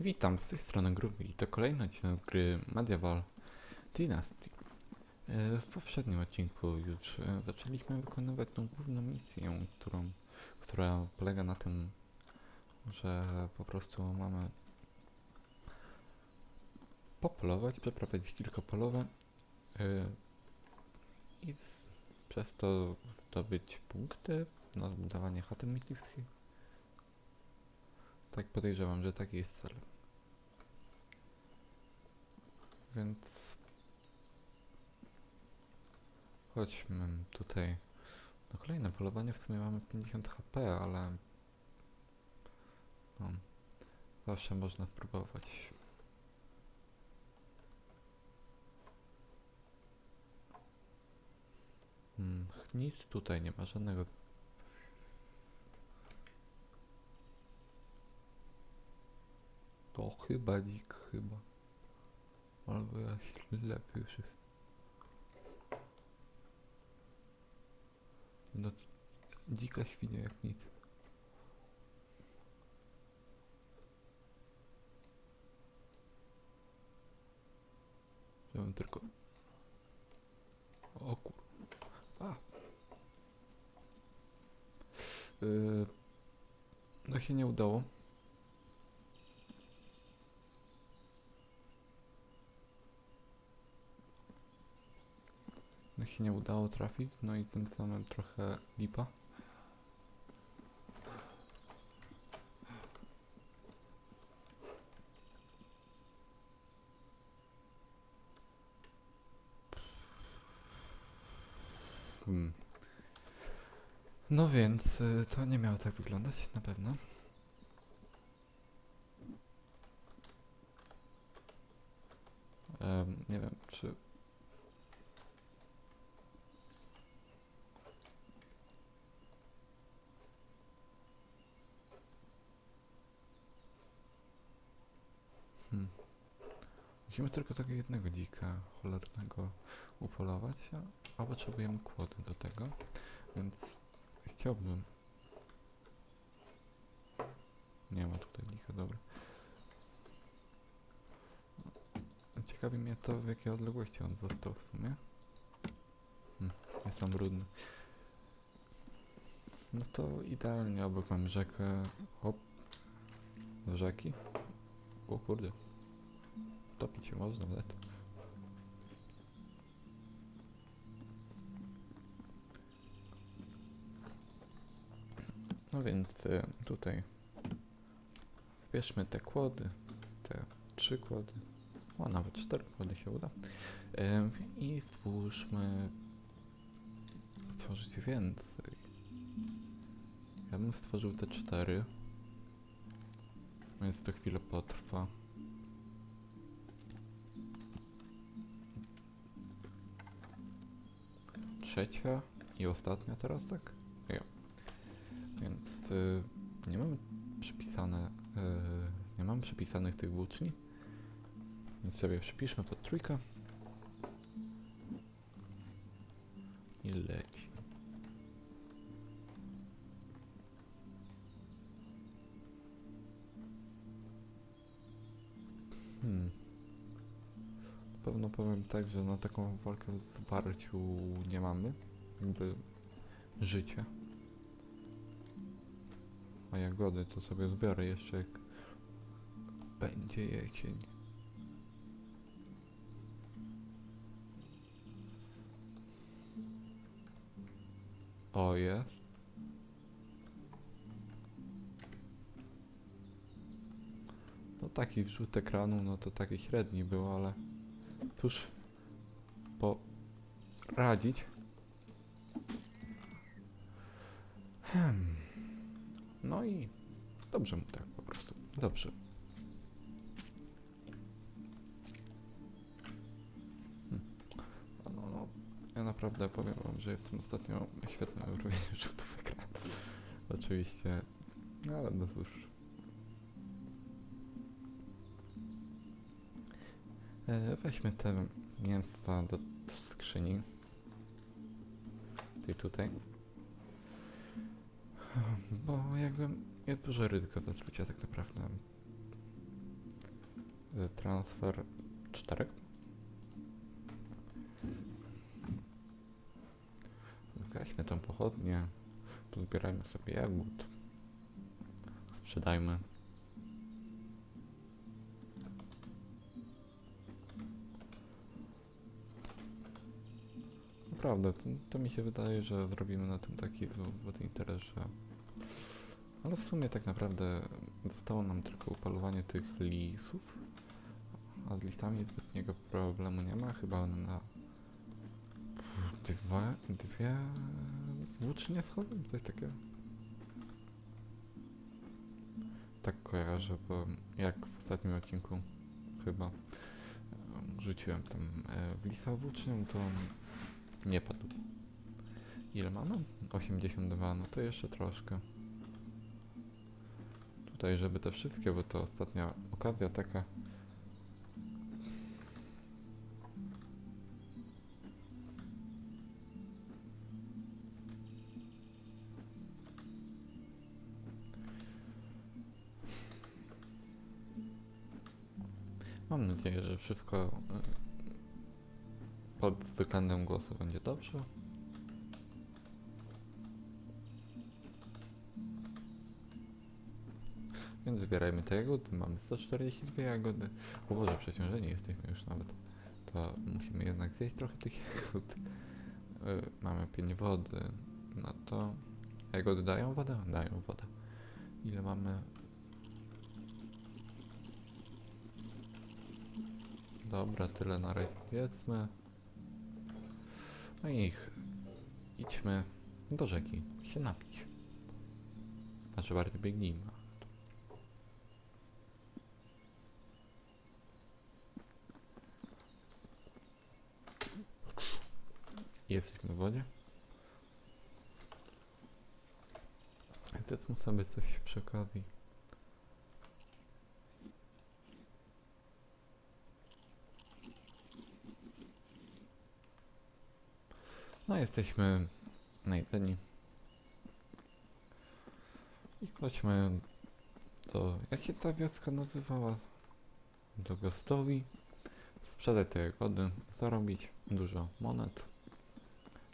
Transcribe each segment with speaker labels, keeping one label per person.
Speaker 1: Witam z tej strony grupy i to kolejny odcinek gry Medieval Dynasty. E, W poprzednim odcinku już e, zaczęliśmy wykonywać tą główną misję, którą, która polega na tym, że po prostu mamy popolować, przeprowadzić kilka polowań e, i przez to zdobyć punkty na budowanie chaty myśliwskich. Tak podejrzewam, że taki jest cel. Więc chodźmy tutaj na kolejne polowanie. W sumie mamy 50 HP, ale no, zawsze można spróbować. Hmm, nic tutaj nie ma, żadnego To chyba dzik, chyba. Albo ja ślepy już jest. No, dzika świnia jak nic. Żebym tylko... O kur... A! Yy, no się nie udało. No się nie udało trafić, no i tym samym trochę lipa. Hmm. No więc y, to nie miało tak wyglądać na pewno. Em, nie wiem, czy Hmm. Musimy tylko tego jednego dzika cholernego upolować, a, potrzebujemy kłody do tego, więc chciałbym... Nie ma tutaj dzika, dobra. Ciekawi mnie to, w jakiej odległości on został w sumie. Hmm, jest tam brudny. No to idealnie obok mam rzekę. Hop. Do rzeki. O kurde. Topić się można nawet. No więc e, tutaj wbierzmy te kłody, te trzy kłody, a nawet cztery kłody się uda e, i stwórzmy stworzyć więcej. Ja bym stworzył te cztery, więc to chwilę potrwa. Trzecia i ostatnia teraz, tak? Ja. Więc y, nie mam przypisane, y, nie mam przypisanych tych włóczni. Więc sobie przypiszmy pod trójkę. Że na taką walkę w warciu nie mamy. Jakby życia. A jagody to sobie zbiorę jeszcze jak będzie jesień. O jest. No taki wrzut ekranu, no to taki średni był, ale cóż poradzić. Hmm. No i dobrze mu tak po prostu. Dobrze. Hmm. A No, no, ja naprawdę powiem wam, że jestem ostatnio w robieniu rzutów ekranu. Oczywiście. No ale no cóż. E, weźmy te mięsa do skrzyni. Tej tutaj. Bo jakby jest duże ryzyko zatrucia tak naprawdę. y, transfer czterech. Zgaśmy tą pochodnię, pozbierajmy sobie jagód, sprzedajmy. Naprawdę, to, to mi się wydaje, że zrobimy na tym taki złoty interes, że... Ale w sumie tak naprawdę zostało nam tylko upalowanie tych lisów, a z listami zbytniego problemu nie ma, chyba na dwa, dwie włócznie schody, coś takiego. Tak kojarzę, bo jak w ostatnim odcinku chyba em, rzuciłem tam e, w lisa włócznią, to nie padł. Ile mamy? 82, no to jeszcze troszkę. Tutaj, żeby te wszystkie, bo to ostatnia okazja taka. Mam nadzieję, że wszystko y, pod względem głosu będzie dobrze. Więc wybierajmy te jagody. Mamy 142 jagody. O Boże, przeciążeni jesteśmy już nawet. To musimy jednak zjeść trochę tych jagód. Y, mamy pięć wody. No to jagody dają wodę? Dają wodę. Ile mamy? Dobra, tyle na razie wiedzmy. No i idźmy do rzeki się napić. Znaczy bardziej biegnijmy. Jesteśmy w wodzie. Zjedzmy sobie coś przy okazji. No jesteśmy najedzeni. I chodźmy do... Jak się ta wioska nazywała? Do Gostowi. Sprzedać te jagody, zarobić dużo monet.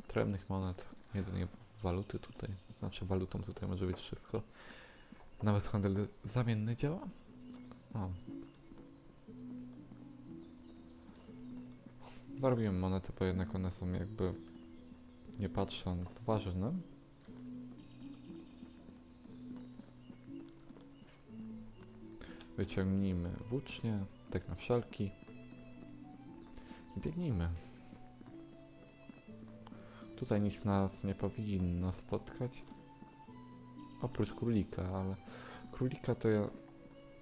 Speaker 1: Drewnych monet, jedynie waluty tutaj. Znaczy walutą tutaj może być wszystko. Nawet handel zamienny działa? O. Zarobiłem monety, bo jednak one są jakby nie patrząc ważne. Wyciągnijmy włócznie, tak na wszelki. I biegnijmy. Tutaj nic nas nie powinno spotkać. Oprócz królika, ale królika to ja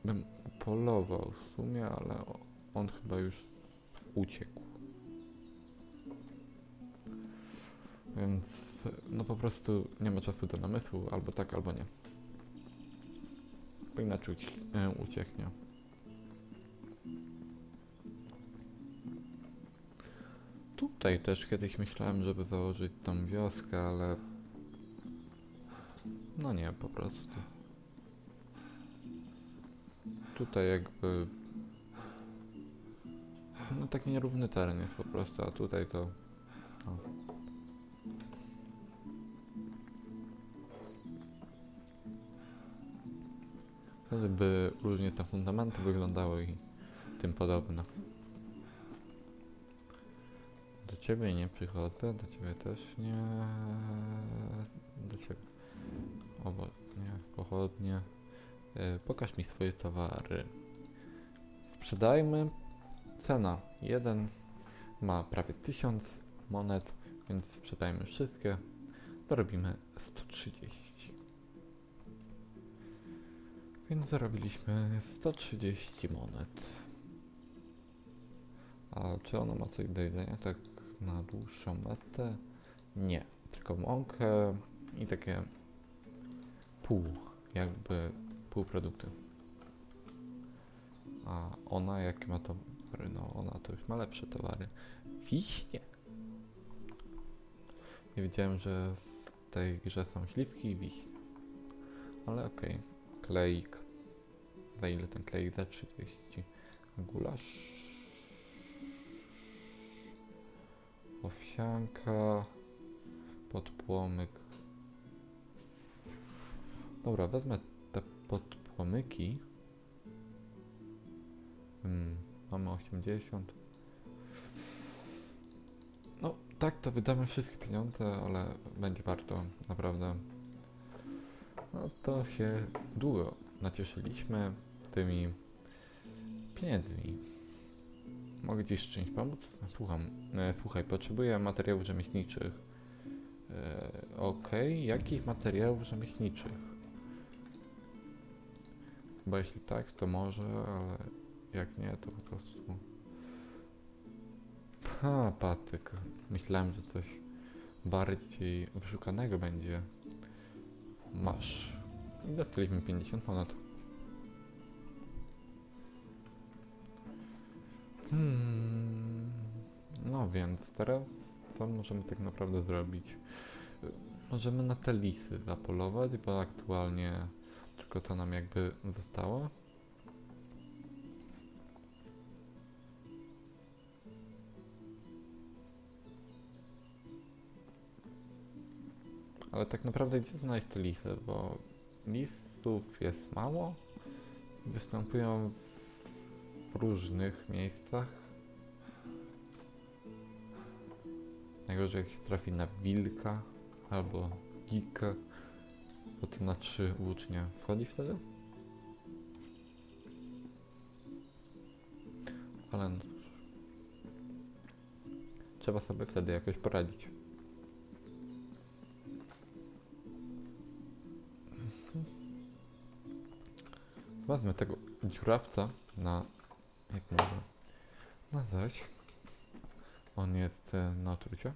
Speaker 1: bym polował w sumie, ale on chyba już uciekł. Więc no po prostu nie ma czasu do namysłu, albo tak, albo nie. Bo inaczej uciek e, ucieknie. Tutaj też kiedyś myślałem, żeby założyć tą wioskę, ale no nie, po prostu. Tutaj jakby no taki nierówny teren jest po prostu, a tutaj to o. Wtedy by różnie te fundamenty wyglądały i tym podobne. Do ciebie nie przychodzę, do ciebie też nie. Do ciebie. Obo, nie, pochodnie. E, pokaż mi swoje towary. Sprzedajmy. Cena. Jeden ma prawie 1000 monet, więc sprzedajmy wszystkie. Zarobimy 130. Więc zarobiliśmy 130 monet. A czy ono ma coś do jedzenia tak na dłuższą metę? Nie, tylko mąkę i takie pół, jakby półprodukty. A ona jakie ma towary? No ona to już ma lepsze towary. Wiśnie! Nie wiedziałem, że w tej grze są śliwki i wiśnie. Ale okej. Kleik. Za ile ten kleik? Za 30. Gulasz. Owsianka. Podpłomyk. Dobra, wezmę te podpłomyki. Hmm, mamy 80. No, tak to wydamy wszystkie pieniądze, ale będzie warto, naprawdę. No to się długo nacieszyliśmy tymi pieniędzmi. Mogę Ci z czymś pomóc? Słucham. E, słuchaj, potrzebuję materiałów rzemieślniczych. E, Okej, jakich materiałów rzemieślniczych? Bo jeśli tak, to może, ale jak nie, to po prostu... Ha, patyk. Myślałem, że coś bardziej wyszukanego będzie. Masz. I dostaliśmy 50 monet. Hmm. No więc teraz co możemy tak naprawdę zrobić? Możemy na te lisy zapolować, bo aktualnie tylko to nam jakby zostało. Ale tak naprawdę gdzie znaleźć te lisy, bo lisów jest mało. Występują w różnych miejscach. Najgorzej jak się trafi na wilka albo dzika, bo to na trzy włócznie wchodzi wtedy. Ale no cóż. Trzeba sobie wtedy jakoś poradzić. Wezmę tego dziurawca na, jak mogę nazwać. On jest e, na otrucie.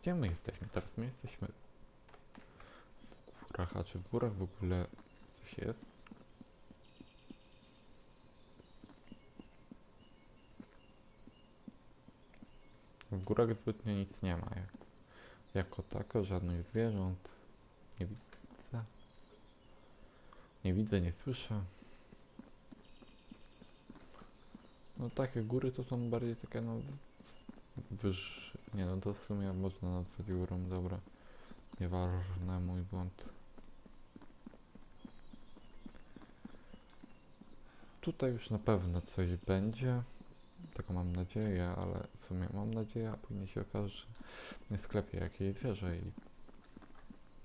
Speaker 1: Gdzie my jesteśmy teraz? My jesteśmy w górach, a czy w górach w ogóle coś jest? W górach zbytnio nic nie ma. Jak, jako tako, żadnych zwierząt. Nie widzę. Nie widzę, nie słyszę. No takie góry to są bardziej takie no wyż... Nie no to w sumie można nazwać górą, dobra. Nieważne, mój błąd. Tutaj już na pewno coś będzie. Taką mam nadzieję, ale w sumie mam nadzieję, a później się okaże, że nie sklepie jakieś zwierzę i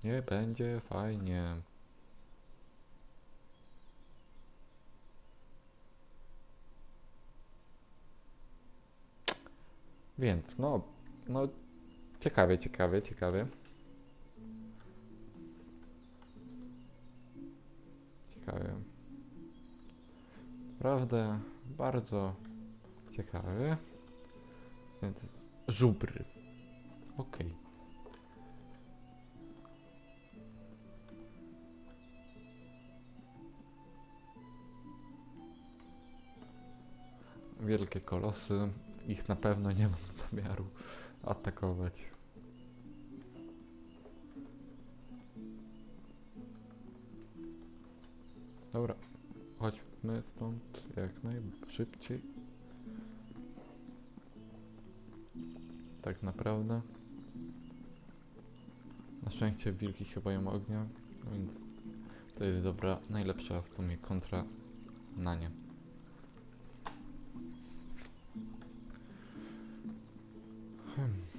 Speaker 1: nie będzie fajnie. Więc no, no ciekawie, ciekawie, ciekawie. Ciekawie. Naprawdę bardzo ciekawie. Więc żubry. Okej. Wielkie kolosy. Ich na pewno nie mam zamiaru atakować. Dobra, chodźmy stąd jak najszybciej. Tak naprawdę. Na szczęście wilki się boją ognia, więc to jest dobra, najlepsza w sumie kontra na nie. Hmm.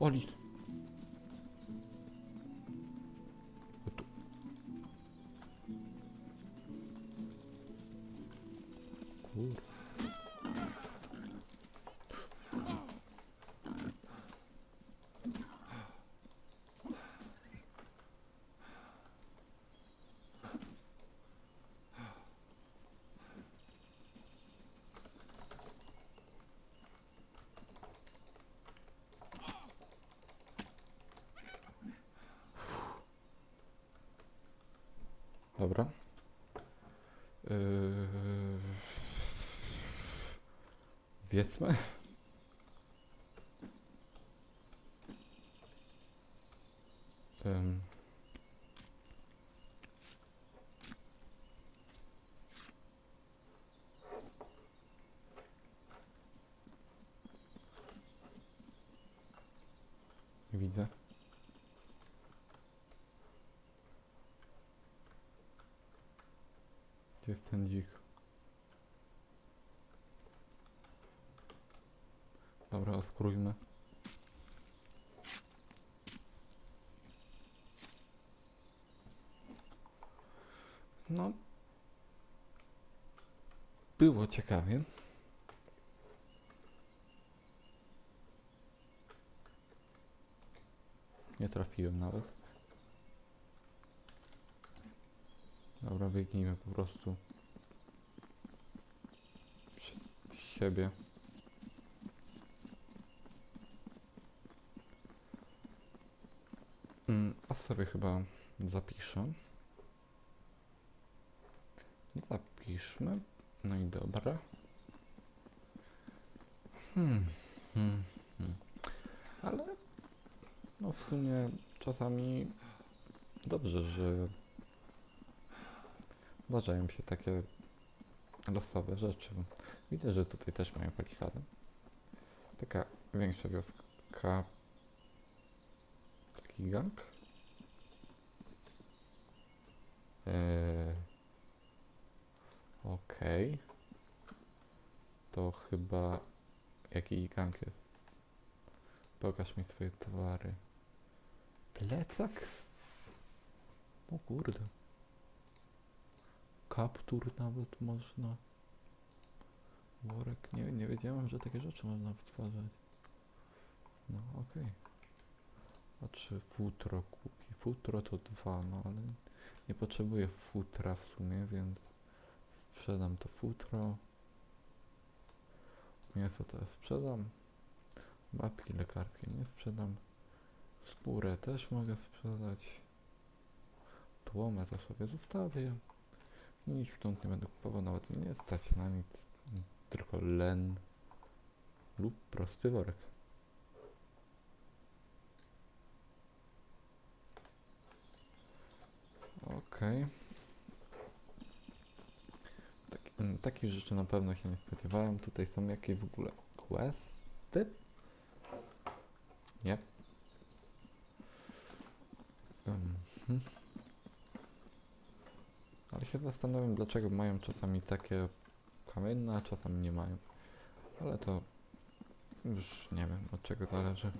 Speaker 1: O, Jetzt mal. Ähm. Widzę. Gdzie jest ten? Dobra, oskurujmy. No. Było ciekawie. Nie trafiłem nawet. Dobra, biegnijmy po prostu przed siebie. Mm, a sobie chyba zapiszę. Zapiszmy. No i dobra. Hmm, hmm, hmm. Ale no w sumie czasami dobrze, że zdarzają się takie losowe rzeczy. Widzę, że tutaj też mają palisadę. Taka większa wioska. Taki gang. Eee, Okej. To chyba... Jaki gang jest? Pokaż mi swoje towary. Plecak? O kurde. Kaptur nawet można. Worek. Nie, nie wiedziałem, że takie rzeczy można wytwarzać. No okej. A czy futro kupi? Futro to dwa, no ale nie potrzebuję futra w sumie, więc sprzedam to futro. Mięso to sprzedam. Babki lekarskie nie sprzedam. Skórę też mogę sprzedać. Płomę to sobie zostawię. Nic stąd nie będę kupował, nawet mnie nie stać na nic. Tylko len lub prosty worek. Okej. Tak, mm, takich rzeczy na pewno się nie spodziewałem. Tutaj są jakieś w ogóle questy? Nie. Mhm. Ale się zastanawiam, dlaczego mają czasami takie kamienne, a czasami nie mają. Ale to już nie wiem, od czego zależy.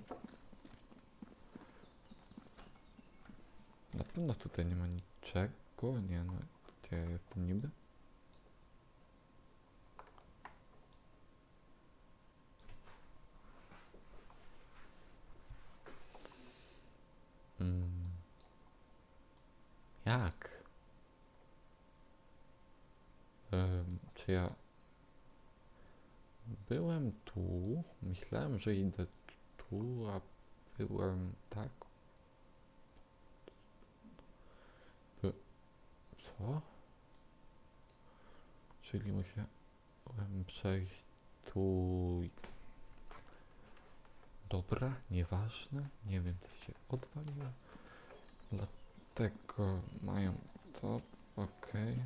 Speaker 1: Na pewno tutaj nie ma niczego. Nie no, gdzie ja jestem niby? Mm. Jak? Em, czy ja byłem tu? Myślałem, że idę tu, a byłem tak. Co? Czyli musiałem przejść tu. Dobra, nieważne. Nie wiem, co się odwaliło. Dlatego mają to. Okej.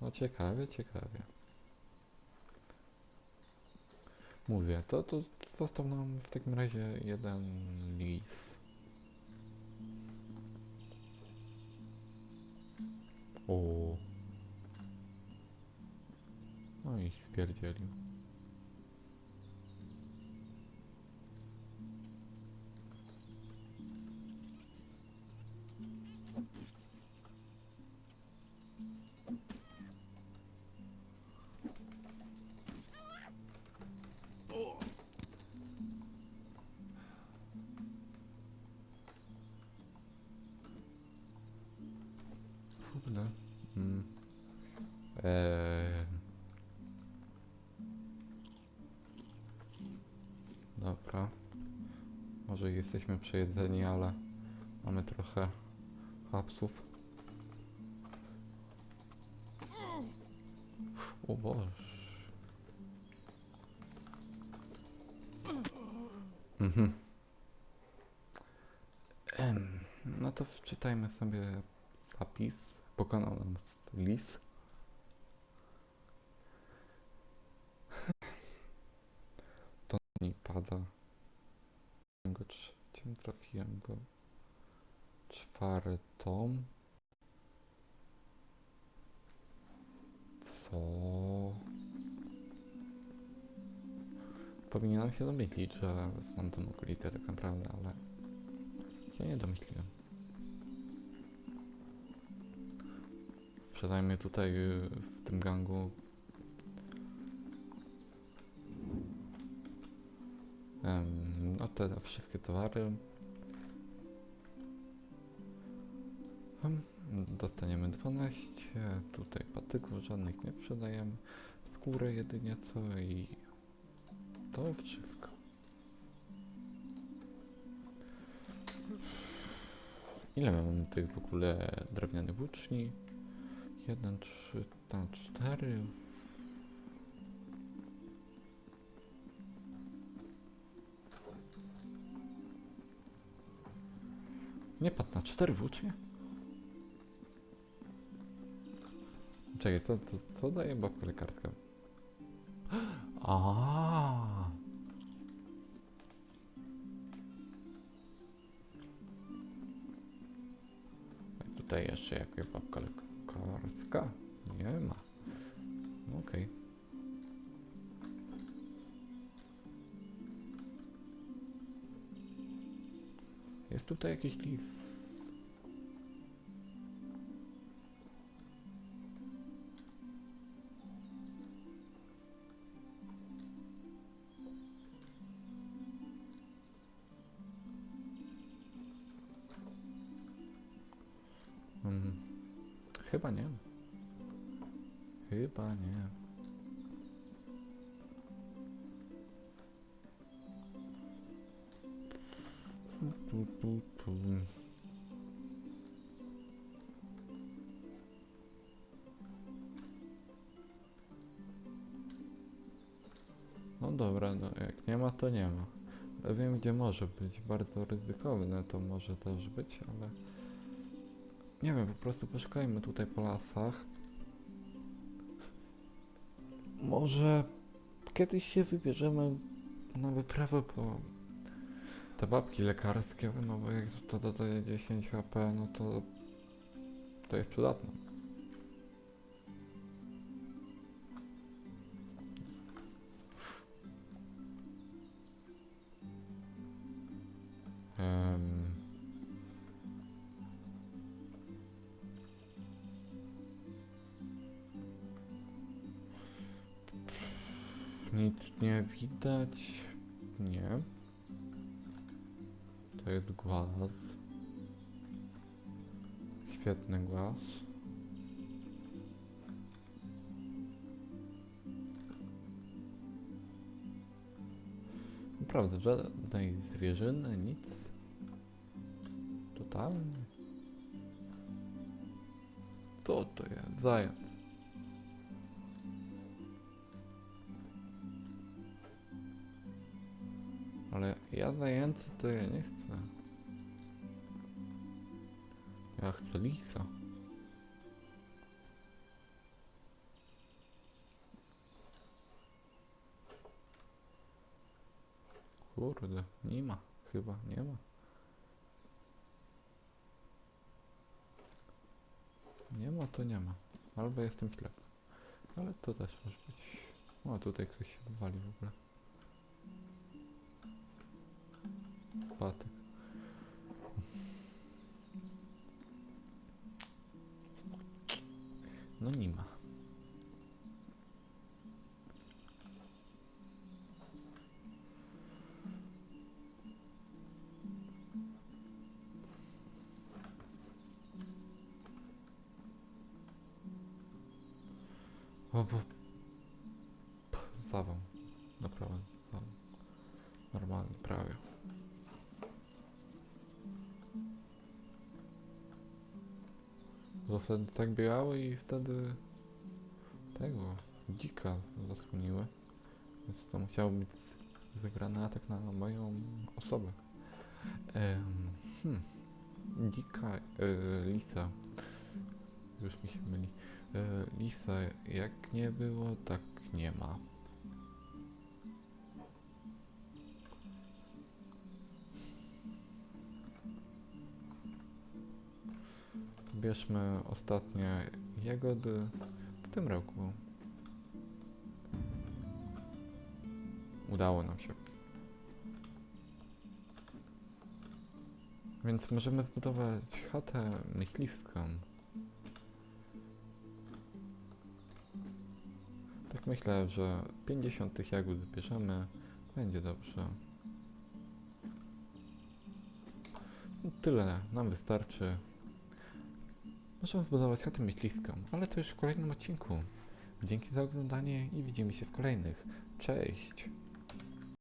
Speaker 1: No ciekawie, ciekawie. Mówię, to, to został nam w takim razie jeden lis. O. No i spierdzielił. Kurde. Może jesteśmy przejedzeni, ale mamy trochę hapsów. O Boże. Mhm. No to wczytajmy sobie zapis. Pokonał nam s- lis. To nie pada. Trzecim, trafiłem go czwartą. Co? Powinienem się domyślić, że znam tą okolicę tak naprawdę, ale się nie domyśliłem. Sprzedajmy tutaj w tym gangu no te wszystkie towary. Em, Dostaniemy 12, tutaj patyków żadnych nie sprzedajemy, skórę jedynie co i to wszystko. Ile mamy tych w ogóle drewnianych włóczni? 1, 3, tam 4. Nie padł na 4 włócznie? Czekaj, co, co, co daje babka lekarska? A. Tutaj jeszcze jakaś babka lekarska? Nie ma. No Okej. Jest tutaj jakiś lis. Mm, chyba nie. Chyba nie. No dobra, no jak nie ma, to nie ma. Wiem, gdzie może być. Bardzo ryzykowne to może też być, ale... Nie wiem, po prostu poszukajmy tutaj po lasach. Może kiedyś się wybierzemy na wyprawę po te babki lekarskie, no bo jak to dodaje 10 HP, no to to jest przydatne. Em, Nic nie widać. Nie. To jest głaz. Świetny głaz. Naprawdę, żadnej zwierzyny, nic. Totalnie. Co to jest? Zając. Ale ja zajęcy to ja nie chcę. Ja chcę lisa. Kurde, nie ma. Chyba nie ma. Nie ma, to nie ma. Albo jestem ślepy. Ale to też może być. O, tutaj ktoś się wywali w ogóle. Patyk. No nie ma. Wtedy tak biegały i wtedy tego dzika zasłoniły. Więc to musiało być zagrany atak na moją osobę. Em, hmm. Dzika e, lisa. Już mi się myli. E, lisa, jak nie było, tak nie ma. Bierzmy ostatnie jagody w tym roku. Udało nam się. Więc możemy zbudować chatę myśliwską. Tak myślę, że 50 tych jagód zbierzemy. Będzie dobrze. No Tyle nam wystarczy. Możemy zbudować chatę myśliwską, ale to już w kolejnym odcinku. Dzięki za oglądanie i widzimy się w kolejnych. Cześć!